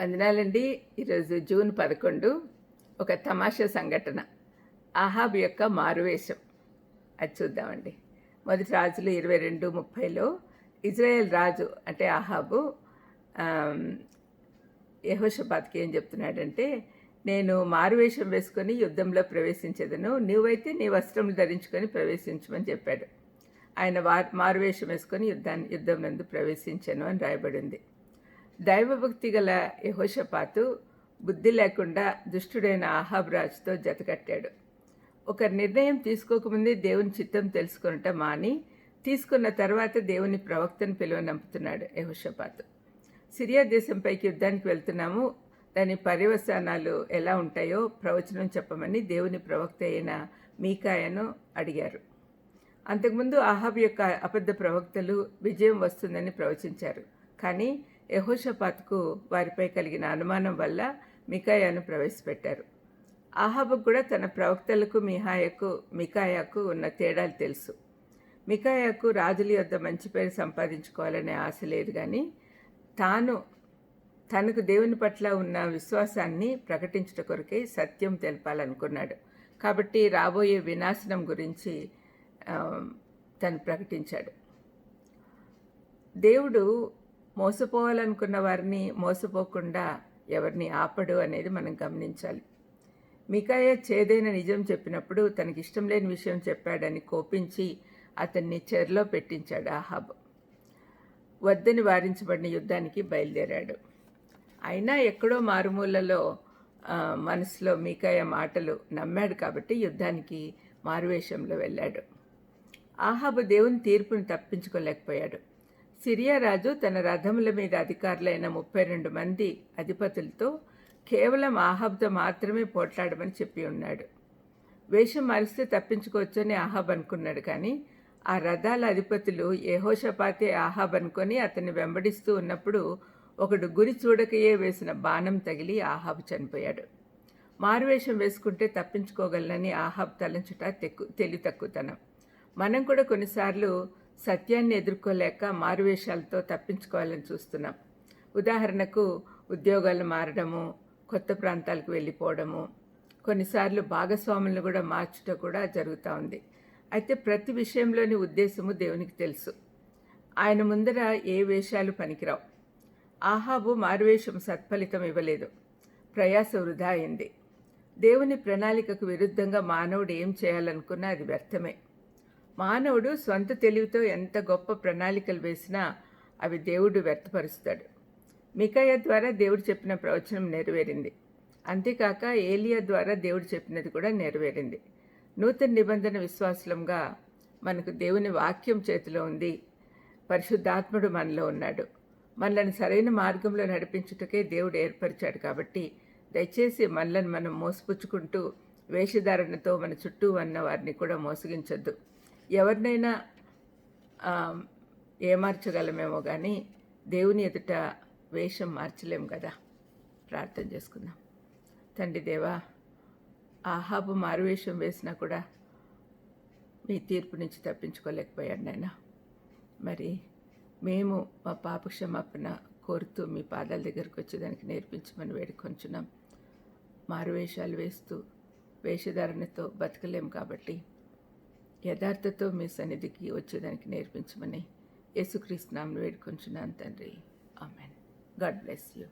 వందనాలండి. ఈరోజు జూన్ పదకొండు ఒక తమాషా సంఘటన. ఆహాబ్ యొక్క మారువేషం. అది చూద్దామండి. మొదటి రాజులు ఇరవై రెండు ముప్పైలో ఇజ్రాయెల్ రాజు అంటే ఆహాబు యహోషపాత్కి ఏం చెప్తున్నాడంటే నేను మారువేషం వేసుకొని యుద్ధంలో ప్రవేశించేదను. నువ్వైతే నీ వస్త్రం ధరించుకొని ప్రవేశించమని చెప్పాడు. ఆయన వా మారువేషం వేసుకొని యుద్ధాన్ని యుద్ధం నందు ప్రవేశించాను అని రాయబడింది. దైవభక్తి గల యహోషపాతు బుద్ధి లేకుండా దుష్టుడైన ఆహాబ్ రాజుతో జతకట్టాడు. ఒక నిర్ణయం తీసుకోకముందే దేవుని చిత్తం తెలుసుకున్నట మాని తీసుకున్న తర్వాత దేవుని ప్రవక్తను పిలువనంపుతున్నాడు యహోషపాతు. సిరియా దేశంపైకి యుద్ధానికి వెళ్తున్నాము. దాని పర్యవసానాలు ఎలా ఉంటాయో ప్రవచనం చెప్పమని దేవుని ప్రవక్త అయిన మీకాయను అడిగారు. అంతకుముందు ఆహాబ్ యొక్క అబద్ధ ప్రవక్తలు విజయం వస్తుందని ప్రవచించారు. కానీ యహోషపాత్కు వారిపై కలిగిన అనుమానం వల్ల మికాయాను ప్రవేశపెట్టారు. ఆహాబుకు కూడా తన ప్రవక్తలకు మిహాయకు మికాయాకు ఉన్న తేడాలు తెలుసు. మికాయాకు రాజుల యొద్ద మంచి పేరు సంపాదించుకోవాలనే ఆశ లేదు కానీ తాను తనకు దేవుని పట్ల ఉన్న విశ్వాసాన్ని ప్రకటించట కొరకే సత్యం తెలపాలనుకున్నాడు. కాబట్టి రాబోయే వినాశనం గురించి తను ప్రకటించాడు. దేవుడు మోసపోవాలనుకున్న వారిని మోసపోకుండా ఎవరిని ఆపడు అనేది మనం గమనించాలి. మికాయ చేదైన నిజం చెప్పినప్పుడు తనకి ఇష్టం లేని విషయం చెప్పాడని కోపించి అతన్ని చెరలో పెట్టించాడు ఆహాబ్ వద్దని వారించబడిన యుద్ధానికి బయలుదేరాడు. అయినా ఎక్కడో మారుమూలలో మనసులో మీకాయ మాటలు నమ్మాడు కాబట్టి యుద్ధానికి మారువేషంలో వెళ్ళాడు. ఆహాబు దేవుని తీర్పును తప్పించుకోలేకపోయాడు. సిరియా రాజు తన రథముల మీద అధికారులైన ముప్పై రెండు మంది అధిపతులతో కేవలం ఆహాబ్తో మాత్రమే పోట్లాడమని చెప్పి ఉన్నాడు. వేషం మారిస్తే తప్పించుకోవచ్చని ఆహాబ్ అనుకున్నాడు కానీ ఆ రథాల అధిపతులు ఏహోషపాతే ఆహాబ్ అనుకొని అతన్ని వెంబడిస్తూ ఉన్నప్పుడు ఒకడు గురి చూడకయే వేసిన బాణం తగిలి ఆహాబ్ చనిపోయాడు. మారువేషం వేసుకుంటే తప్పించుకోగలనని ఆహాబ్ తలంచుట తెక్కు తెలివి తక్కువతనం. మనం కూడా కొన్నిసార్లు సత్యాన్ని ఎదుర్కోలేక మారువేషాలతో తప్పించుకోవాలని చూస్తున్నాం. ఉదాహరణకు ఉద్యోగాలు మారడము కొత్త ప్రాంతాలకు వెళ్ళిపోవడము కొన్నిసార్లు భాగస్వాములను కూడా మార్చుట కూడా జరుగుతూ ఉంది. అయితే ప్రతి విషయంలోని ఉద్దేశము దేవునికి తెలుసు. ఆయన ముందర ఏ వేషాలు పనికిరావు. ఆహాబు మారువేషం సత్ఫలితం ఇవ్వలేదు. ప్రయాస వృధా అయింది. దేవుని ప్రణాళికకు విరుద్ధంగా మానవుడు ఏం చేయాలనుకున్నా అది వ్యర్థమే. మానవుడు స్వంత తెలివితో ఎంత గొప్ప ప్రణాళికలు వేసినా అవి దేవుడు వ్యర్థపరుస్తాడు. మికాయ ద్వారా దేవుడు చెప్పిన ప్రవచనం నెరవేరింది. అంతేకాక ఏలియా ద్వారా దేవుడు చెప్పినది కూడా నెరవేరింది. నూతన నిబంధన విశ్వాసంగా మనకు దేవుని వాక్యం చేతిలో ఉంది. పరిశుద్ధాత్ముడు మనలో ఉన్నాడు. మనల్ని సరైన మార్గంలో నడిపించుటకే దేవుడు ఏర్పరిచాడు కాబట్టి దయచేసి మనల్ని మనం మోసపుచ్చుకుంటూ వేషధారణతో మన చుట్టూ ఉన్న వారిని కూడా మోసగించొద్దు. ఎవరినైనా ఏమార్చగలమేమో కానీ దేవుని ఎదుట వేషం మార్చలేం కదా ప్రార్థన చేసుకుందాం. తండ్రి దేవా ఆహాబు మారువేషం వేసినా కూడా మీ తీర్పు నుంచి తప్పించుకోలేకపోయాడు నాయన. మరి మేము మా పాప క్షమాపణ కోరుతూ మీ పాదాల దగ్గరకు వచ్చేదానికి నేర్పించమని వేడుకొంచున్నాం. మారువేషాలు వేస్తూ వేషధారణతో బతకలేం కాబట్టి యథార్థతో మీ సన్నిధికి వచ్చేదానికి నేర్పించమని యేసుక్రీస్తు నామను వేడుకొంచున్నాను తండ్రి. ఆమెన్. God bless you.